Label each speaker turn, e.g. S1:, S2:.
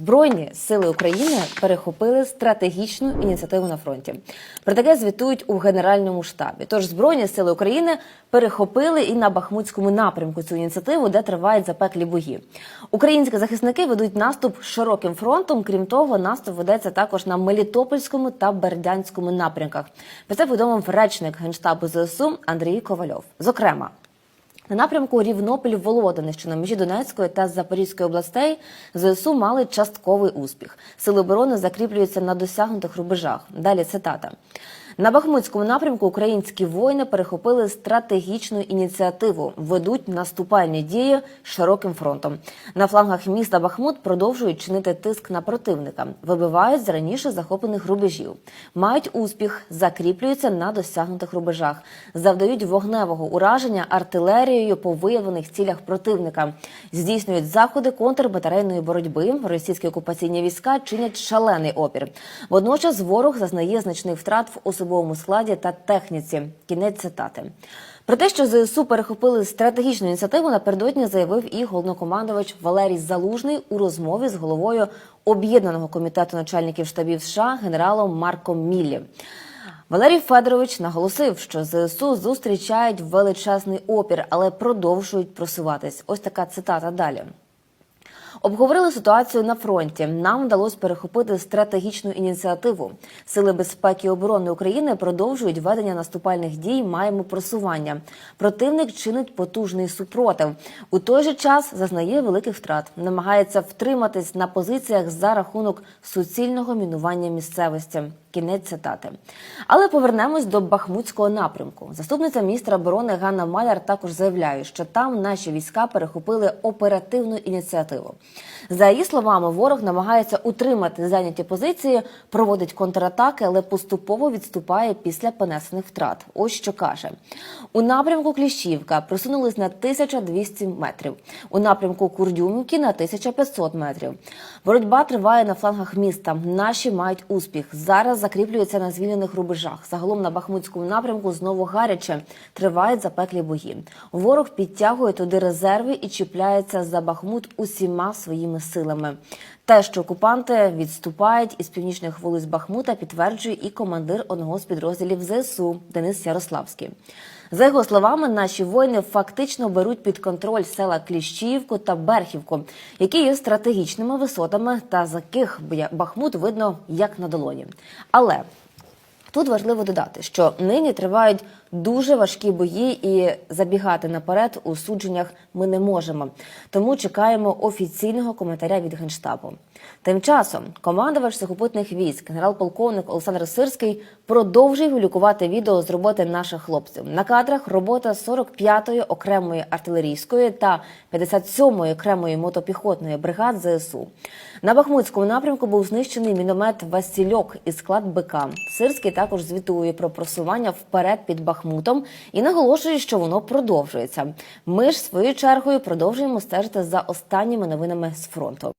S1: Збройні сили України перехопили стратегічну ініціативу на фронті. Про таке звітують у генеральному штабі. Тож збройні сили України перехопили і на Бахмутському напрямку цю ініціативу, де тривають запеклі бої. Українські захисники ведуть наступ широким фронтом. Крім того, наступ ведеться також на Мелітопольському та Бердянському напрямках. Про це повідомив речник генштабу ЗСУ Андрій Ковальов. Зокрема. На напрямку Рівнопіль-Володини, що на межі Донецької та Запорізької областей, ЗСУ мали частковий успіх. Сили оборони закріплюються на досягнутих рубежах. Далі цитата. На Бахмутському напрямку українські воїни перехопили стратегічну ініціативу, ведуть наступальні дії широким фронтом. На флангах міста Бахмут продовжують чинити тиск на противника, вибивають з раніше захоплених рубежів, мають успіх, закріплюються на досягнутих рубежах, завдають вогневого ураження артилерією по виявлених цілях противника, здійснюють заходи контрбатарейної боротьби. Російські окупаційні війська чинять шалений опір. Водночас ворог зазнає значних втрат в особовому складі та техніці. Кінець цитати. Про те, що ЗСУ перехопили стратегічну ініціативу, напередодні заявив і головнокомандувач Валерій Залужний у розмові з головою об'єднаного комітету начальників штабів США генералом Марком Міллі. Валерій Федорович наголосив, що ЗСУ зустрічають величезний опір, але продовжують просуватись. Ось така цитата далі. Обговорили ситуацію на фронті. Нам вдалося перехопити стратегічну ініціативу. Сили безпеки і оборони України продовжують ведення наступальних дій. Маємо просування. Противник чинить потужний супротив. У той же час зазнає великих втрат. Намагається втриматись на позиціях за рахунок суцільного мінування місцевості. Кінець цитати. Але повернемось до Бахмутського напрямку. Заступниця міністра оборони Ганна Маляр також заявляє, що там наші війська перехопили оперативну ініціативу. За її словами, ворог намагається утримати зайняті позиції, проводить контратаки, але поступово відступає після понесених втрат. Ось що каже у напрямку Кліщівка просунулись на 1200 метрів. У напрямку Курдюмівки на 1500 метрів. Боротьба триває на флангах міста. Наші мають успіх. Зараз закріплюються на звільнених рубежах. Загалом на Бахмутському напрямку знову гаряче тривають запеклі бої. Ворог підтягує туди резерви і чіпляється за Бахмут усіма своїми силами. Те, що окупанти відступають із північних вулиць Бахмута, підтверджує і командир одного з підрозділів ЗСУ Денис Ярославський. За його словами, наші воїни фактично беруть під контроль села Кліщівку та Берхівку, які є стратегічними висотами, та з яких Бахмут видно як на долоні. Але Тут важливо додати, що нині тривають дуже важкі бої, і забігати наперед у судженнях ми не можемо. Тому чекаємо офіційного коментаря від генштабу. Тим часом командувач сухопутних військ, генерал-полковник Олександр Сирський, продовжує публікувати відео з роботи наших хлопців. На кадрах робота 45-ї окремої артилерійської та 57-ї окремої мотопіхотної бригад ЗСУ. На Бахмутському напрямку був знищений міномет Васильок із склад БК. Сирський також звітує про просування вперед під Бахмутом і наголошує, що воно продовжується. Ми ж своєю чергою продовжуємо стежити за останніми новинами з фронту.